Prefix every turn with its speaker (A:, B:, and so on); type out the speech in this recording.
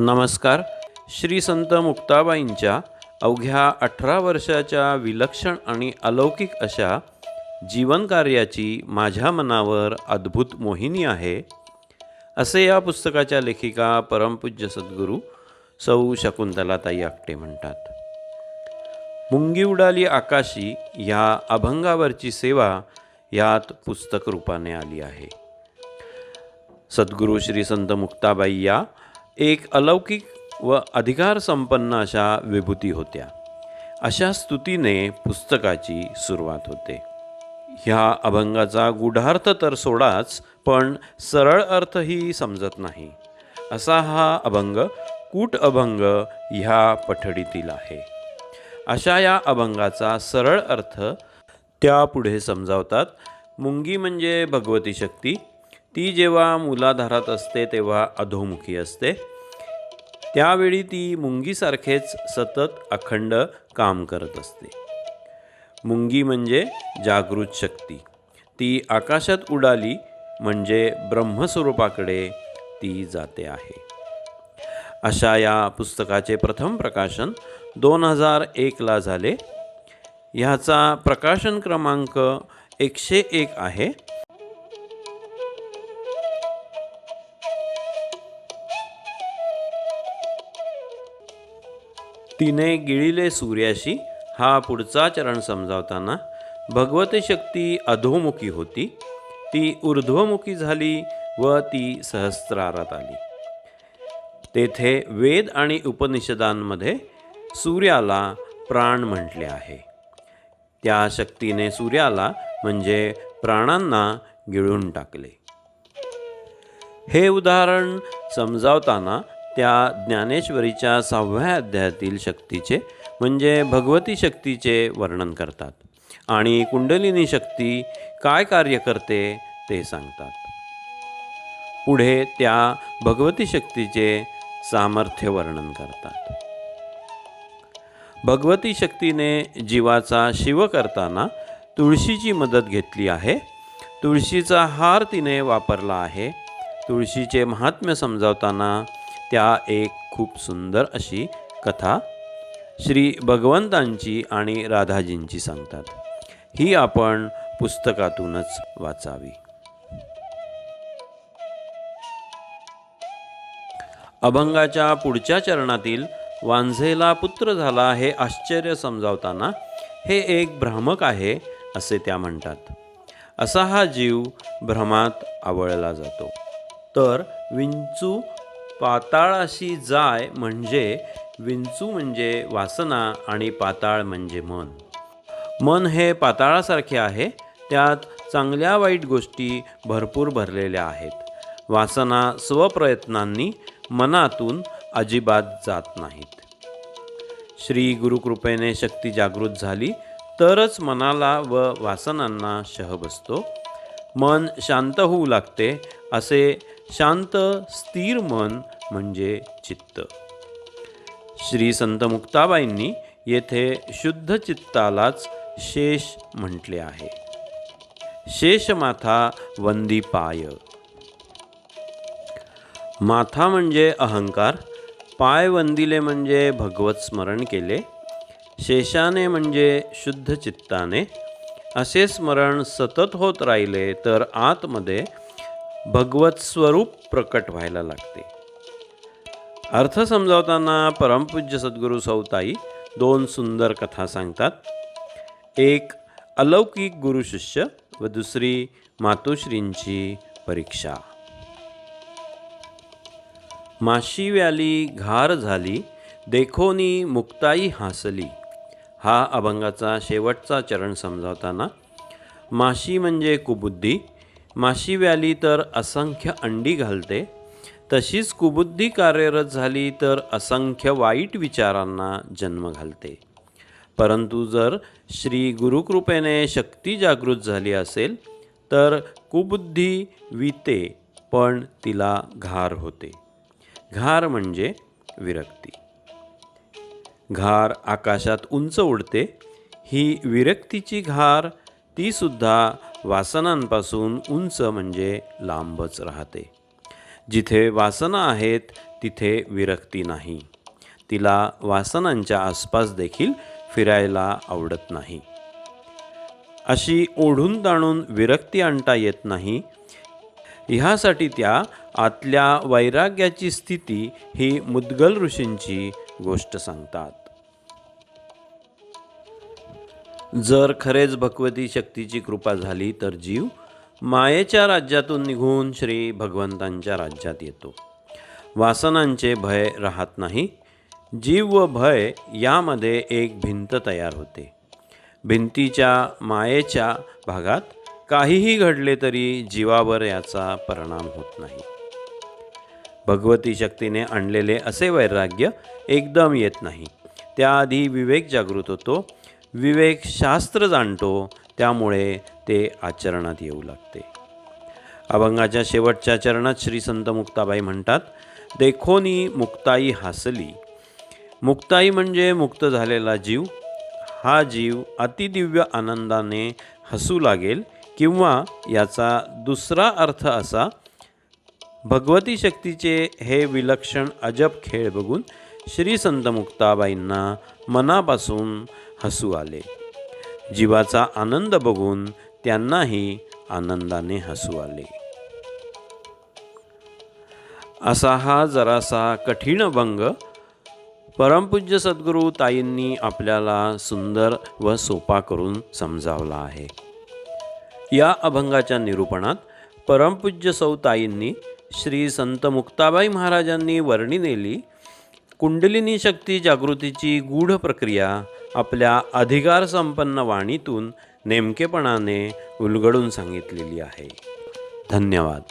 A: नमस्कार. श्री संत मुक्ताबाईंच्या अवघ्या अठरा वर्षाच्या विलक्षण आणि अलौकिक अशा जीवनकार्याची माझ्या मनावर अद्भुत मोहिनी आहे. असे या पुस्तकाच्या लेखिका परमपूज्य सद्गुरू सौ शकुंतलाताई आपटे म्हणतात. मुंगी उडाली आकाशी ह्या अभंगावरची सेवा यात पुस्तक रूपाने आली आहे. सद्गुरू श्री संत मुक्ताबाई या एक अलौकिक व अधिकार संपन्न अशा विभूती होत्या. अशा स्तुतीने पुस्तकाची सुरुवात होते. ह्या अभंगाचा गूढार्थ तर सोडाच पण सरळ अर्थही समजत नाही. असा हा अभंग कूट अभंग ह्या पठडीतील आहे. अशा या अभंगाचा सरळ अर्थ त्यापुढे समजावतात. मुंगी म्हणजे भगवती शक्ती ती जेव्हा मुलाधारात असते तेव्हा अधोमुखी असते. त्यावेळी ती मुंगीसारखेच सतत अखंड काम करत असते. मुंगी म्हणजे जागृत शक्ती. ती आकाशात उडाली म्हणजे ब्रह्मस्वरूपाकडे ती जाते आहे. अशा या पुस्तकाचे प्रथम प्रकाशन दोन हजार एकला झाले. ह्याचा प्रकाशन क्रमांक एकशे एक आहे. तिने गिळिले सूर्याशी हा पुढचा चरण समजावताना भगवती शक्ती अधोमुखी होती. ती ऊर्ध्वमुखी झाली व ती सहस्रारात आली. तेथे वेद आणि उपनिषदांमध्ये सूर्याला प्राण म्हटले आहे. त्या शक्तीने सूर्याला म्हणजे प्राणांना गिळून टाकले. हे उदाहरण समजावताना त्या ज्ञानेश्वरीच्या सहाव्या अध्यायातील शक्तीचे म्हणजे भगवती शक्तीचे वर्णन करतात. आणि कुंडलिनी शक्ती काय कार्य करते ते सांगतात. पुढे त्या भगवती शक्तीचे सामर्थ्य वर्णन करतात. भगवती शक्तीने जीवाचा शिव करताना तुळशीची मदत घेतली आहे. तुळशीचा हार तिने वापरला आहे. तुळशीचे महात्म्य समजावताना त्या एक खूप सुंदर अशी कथा श्री भगवंतांची आणि राधाजींची सांगतात. ही आपण पुस्तकातूनच वाचावी. अभंगाच्या पुढच्या चरणातील वांझेला पुत्र झाला हे आश्चर्य समजावताना हे एक भ्रामक आहे असे त्या म्हणतात. असा हा जीव भ्रमात आवळला जातो. तर विंचू पाताळाशी जाय म्हणजे विंचू म्हणजे वासना आणि पाताळ म्हणजे मन. मन हे पाताळासारखे आहे त्यात चांगल्या वाईट गोष्टी भरपूर भरलेल्या आहेत. वासना स्वप्रयत्नांनी मनातून अजिबात जात नाहीत. श्री गुरुकृपेने शक्ती जागृत झाली तरच मनाला व वासनांना शह बसतो मन शांत होऊ लागते असे शांत स्थिर मन म्हणजे चित्त. श्री संत मुक्ताबाईंनी येथे शुद्ध चित्तालाच शेष म्हटले आहे. शेषमाथा वंदी पाय माथा म्हणजे अहंकार पाय वंदिले म्हणजे भगवत स्मरण केले शेषाने म्हणजे शुद्ध चित्ताने. असे स्मरण सतत होत राहिले तर आतमध्ये भगवत स्वरूप प्रकट व्हायला लागते. अर्थ समजावताना परमपूज्य सद्गुरू सौताई दोन सुंदर कथा सांगतात. एक अलौकिक गुरुशिष्य व दुसरी मातोश्रींची परीक्षा. माशी व्याली घार झाली देखोनी मुक्ताई हासली. हा अभंगाचा शेवटचा चरण समजावताना माशी म्हणजे कुबुद्धी माशी व्याली तर असंख्य अंडी घालते. तशीच कुबुद्धी कार्यरत झाली तर असंख्य वाईट विचारांना जन्म घालते. परंतु जर श्री गुरुकृपेने शक्ती जागृत झाली असेल तर कुबुद्धी विते पण तिला घार होते. घार म्हणजे विरक्ती. घार आकाशात उंच उडते. ही विरक्तीची घार तीसुद्धा वासनांपासून उंच म्हणजे लांबच राहते. जिथे वासना आहेत तिथे विरक्ती नाही. तिला वासनांच्या आसपास देखील फिरायला आवडत नाही. अशी ओढून ताणून विरक्ती आणता येत नाही. ह्यासाठी त्या आतल्या वैराग्याची स्थिती ही मुद्गल ऋषींची गोष्ट सांगतात. जर खरेच भगवती शक्तीची कृपा झाली तर जीव मायेच्या राज्यातून निघून श्री भगवंतांच्या राज्यात येतो. वासनांचे भय राहत नाही. जीव व भय यामध्ये एक भिंत तयार होते. भिंतीच्या मायेच्या भागात काहीही घडले तरी जीवावर याचा परिणाम होत नाही. भगवती शक्तीने आणलेले असे वैराग्य एकदम येत नाही. त्याआधी विवेक जागृत होतो. विवेक शास्त्र जाणतो त्यामुळे ते आचरणात येऊ लागते. अभंगाच्या शेवटच्या चरणात श्री संत मुक्ताबाई म्हणतात देखोनी मुक्ताई हासली. मुक्ताई म्हणजे मुक्त झालेला जीव. हा जीव अतिदिव्य आनंदाने हसू लागेल किंवा याचा दुसरा अर्थ असा भगवती शक्तीचे हे विलक्षण अजब खेळ बघून श्री संत मुक्ताबाईंना मनापासून हसू आले. जीवाचा आनंद बघून त्यांनाही आनंदाने हसू आले. असा हा जरासा कठीण अभंग परमपूज्य सद्गुरू ताईंनी आपल्याला सुंदर व सोपा करून समजावला आहे. या अभंगाच्या निरूपणात परमपूज्य सौ ताईंनी श्री संत मुक्ताबाई महाराजांनी वर्णिलेली कुंडलिनी शक्ती जागृतीची गूढ प्रक्रिया आपल्या अधिकारसंपन्न वाणीतून नेमकेपणाने उलगडून सांगितलेली आहे. धन्यवाद.